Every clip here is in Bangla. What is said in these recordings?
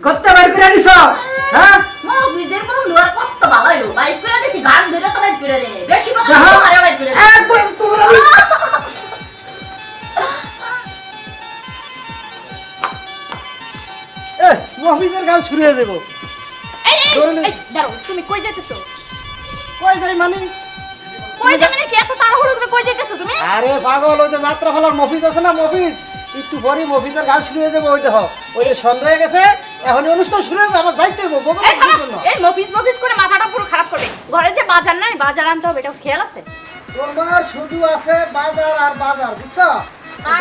করতে বাইর করে দিছ হ্যাঁ? মফিজের বন্ধু আর কত ভালো হইল বাইক করে দিছি গান ধরে তো বাইক করে দেয়। বেশি কথা তোমারে বাইক করে একবার তোমার আমি এ মফিজের গান শুনিয়ে দেব। এই এই দাঁড়াও তুমি কই যাইতেছো? কই যাই মানে? কই যাবে নাকি এত তাড়াহুড়ো করে কই যাইতেছো তুমি? আরে পাগল ওই যে যাত্রা ফলার মফিজ আছে না মফিজ? একটু পরে মফিজের গান শুনিয়ে দেবো ওই দেখো ওই যে সন্ধ্যা হয়ে গেছে? এখন অনুষ্ঠান শুরু হয়ে আমার হইব এই মফিজ মফিজ করে মাথাটা পুরো খারাপ করবে। ঘরে যে বাজার নাই বাজার আনতে হবে এটা খেয়াল আছে? তোমার শুধু আছে বাজার আর বাজার বুঝছ?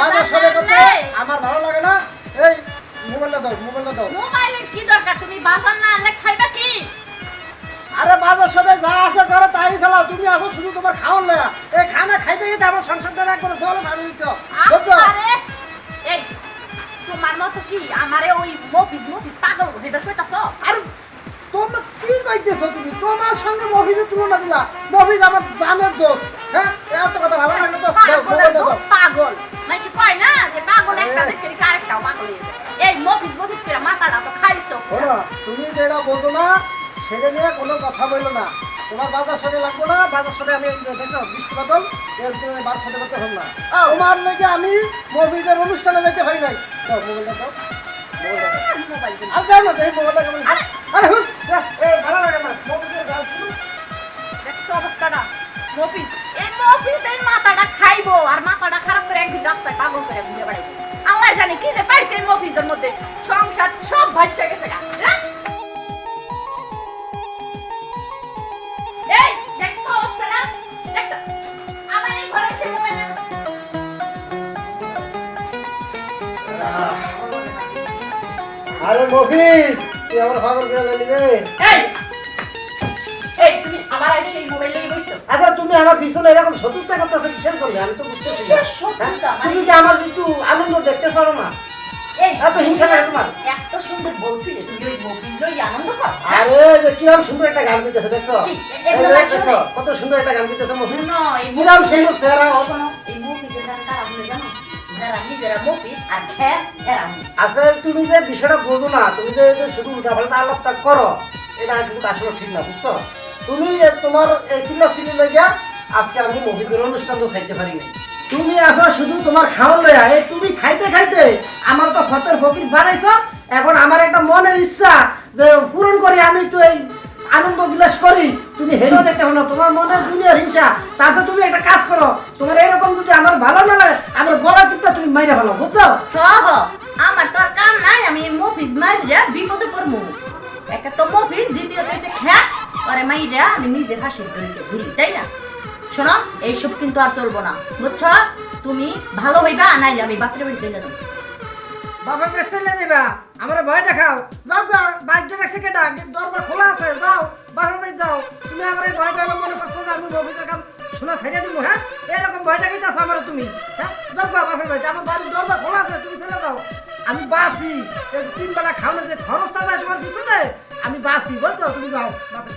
বাজার সবে করতে আমার ভালো লাগে না। এই মোবাইলটা দাও মোবাইলটা দাও। মোবাইলের কি দরকার? তুমি বাজার না আনলে খাইবা কি? আরে বাজার সবে যা আছে তাই চালাও তুমি আসো শুধু তোমার খাওয়ার লেগা এই খানা খাইতে খাইতে আমার সংসারটা একবার জলে ভাবি দিচ্ছ। বুঝছ? মফিজ মফিজ পাগল হেবার কইতাছো আর তোমরা কি কইতেছো তুমি? তোমার সঙ্গে মফিজের তুলনা দিলা। মফিজ আমার জানের দোষ হ্যাঁ? এত কথা ভালো লাগল তো? পাগল। মানে কয় না যে পাগল একটা এই। দেখে আরেকটাও পাগল হয়ে যায়। এই মফিজ মফিজ করে মাথাটা তো খাইছো। তুমি যেটা বলতো না সেটা নিয়ে কোনো কথা বলল না। তোমার বাজার সাথে লাগবো না বাজার সাথে আমি বৃষ্টি বাদল এর জন্য বাজার সাথে করতে হল না। তোমার নাকি আমি মফিজের অনুষ্ঠানে যেতে পারি নাই। মোবাইলটা সংসার সব ভাইসা গেছে গা আরে মফিজ তুই আমার পাগল করে লাগলি রে এই এই তুমি আমার মোবাইল নিয়ে বসছো আচ্ছা তুমি আমার পিছনে এরকম সতুষ্টা করতেছো কিসের করলে আমি তো বুঝতে পারছি না। শত্রুতা? হ্যাঁ? তুমি কি আমার একটু আনন্দ দেখতে পারো না এই এত হিংসা লাগে তোমার? এত সুন্দর বলছি রে, তুমি ওই লই আনন্দ কর? আরে যে কিরম সুন্দর একটা গান দিতেছে দেখছ কত সুন্দর একটা গান দিতেছে মফিজ না, এই কিরম মফিজের- সুন্দর চেহারা ও। শোনো, নিজেরা মফিজ আর এরা। আসলে তুমি যে বিষয়টা বোঝো না, তুমি যে শুধু করো, এটা কিন্তু আসলে ঠিক না, বুঝছ তুমি তোমার লাগিয়া আজকে আমি অনুষ্ঠান তো খাইতে পারি নাই তুমি আসো শুধু তোমার লইয়া, এই তুমি খাইতে খাইতে আমার তো ফতের ফকির এখন আমার একটা মনের ইচ্ছা যে পূরণ করি, আমি একটু এই আনন্দ বিলাস করি, তুমি হেঁটেও দেখতে না, তোমার মনে দুনিয়ার হিংসা তাতে তুমি একটা কাজ করো, তোমার এরকম যদি আমার ভালো না লাগে, আমার গলা মাইরে ভালো বুঝছ? হ হ, আমার তো আর কাম নাই আমি মফিজ মাইরা বিপদে পড়মু। একটা তো মফিজ দ্বিতীয়ত হচ্ছে খ্যাত আরে মাইরা আমি নিজে ফাঁসির দড়িতে ঘুরি তাই না? শোনো এইসব কিন্তু আর চলবো না বুঝছ? তুমি ভালো হইবা নাইলে আমি বাপরে বাড়ি চলে যাব। বাবা পেছ চলে দিবা আমার ভয় দেখাও। যাও গা বাইকটা রাখছে কেটা দরজা খোলা আছে যাও বাড়ি যাও। তুমি আমার এই ভয়টা মনে করছ যে আমি ববিতার কাম শোনা ছেড়ে দিব হ্যাঁ? এরকম ভয় দেখাইতেছো আমার তুমি হ্যাঁ? আমার বাড়ির দরজা খোলা আছে, তুমি চলে যাও। আমি বাসি তিন বেলা খাওয়ানো যে খরচটা যায় তোমার পিছনে, আমি বাসি, বলতো, তুমি যাও, বাপের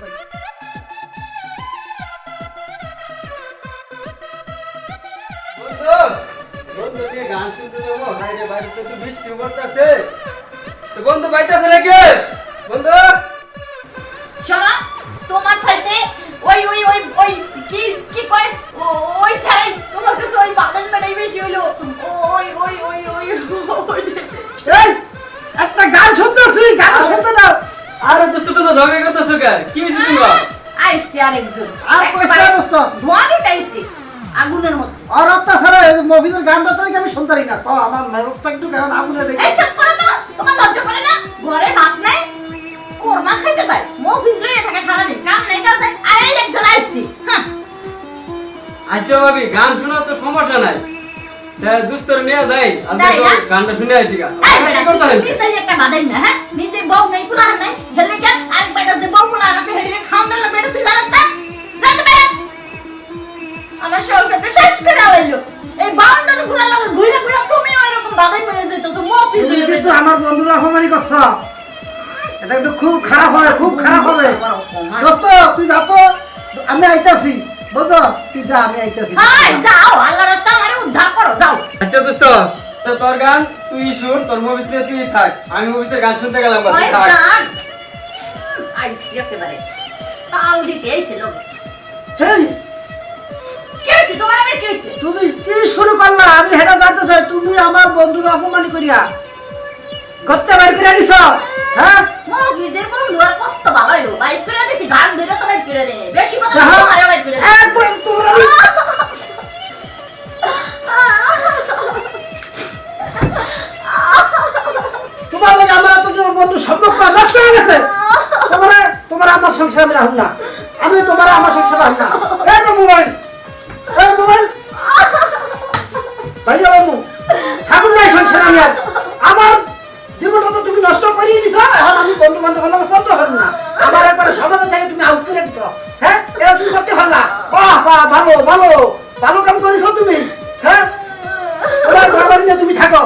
বন্ধু গান শুনতে যাব বাড়িতে বৃষ্টি পড়তেছে বন্ধু বাইতেছে নাকি? এই একটা গান শুনতেছি গান শুনতে দাও। আরে দোস্ত তোমরা ঝগড়া করতেছো কে? কি হয়েছে তোমরা? আইসি আরেকজন। আর কইছে না দোস্ত। ধোঁয়া দিতেছি আগুনের মধ্যে। আর অত্যাচারে মফিজের গানটা তো আমি শুনতে পারি না। তো আমার মেজাজটা একটু কেমন আগুনে দেখি। এই চুপ করো তো তোমার লজ্জা করে না? ঘরে ভাত নাই কোরমা খাইতে যায় মফিজ লইয়া থাকে সারাদিন কাম নাই কাজ নাই। আরে একজন আইসি হ্যাঁ। আচ্ছা ভাবি গান শোনার তো সমস্যা নাই। দুস্তর নিয়ে যাই আজকে তো গানটা শুনে আসি গা। এই কি বেটা, করতেছেন তুই নিজেই একটা বাদাই না, হ্যাঁ? নিজে বউ নাই, কুলার নাই, হেলে গেল, আর বেটা যে বউ কুলার আছে, হেলে খাওন দাওন বেটা তুই জানিস না? যা তো আমার শৌকতটা শেষ করে আলাইলো। এই বাউন্ডারি ঘুরার লগে ঘুরে ঘুরে তুমিও এরকম বাদাই হয়ে যেতেছো, মফিজ তুমি কিন্তু আমার বন্ধুরা অপমানি করছ। এটা কিন্তু খুব খারাপ হবে খুব খারাপ হবে। দোস্ত তুই যা তো আমি আইতাছি। বুঝছ তুই যা আমি আইতাছি। যাও, তোর গান তুই শুন তোর মুভিস নিয়ে তুই থাক। আমি মুভিসের গান শুনতে গেলাম বা থাক। আইসি একেবারে। তাল দিতে আইছিল হেই! কি হয়েছে তোমার আবার কি হয়েছে তুমি কি শুরু করলা? আমি হেটা জানতে চাই তুমি আমার বন্ধুকে অপমান করিয়া। করতে বাইর করে দিছ হ্যাঁ? মফিজের বন্ধু আর কত ভালো হইব বাইক করে দিছি গান ধরে তো বাইক করে দেনে বেশি কথা আমার সংসার আমি রাখুন না। আমি তোমার আমার সংসার রাখুন না। এই যে মোবাইল, এই মোবাইল। ভাই যাব ঠাকুর নাই সংসার আমি আর। আমার জীবনটা তো তুমি নষ্ট করিয়ে দিছ। এখন আমি বন্ধু বান্ধব হলাম পারব না। আমার একবার থেকে তুমি আউট করে দিছ। হ্যাঁ? এটা তুমি করতে বাহ বাহ, ভালো ভালো। ভালো কাম করেছ তুমি। হ্যাঁ? তুমি থাকো।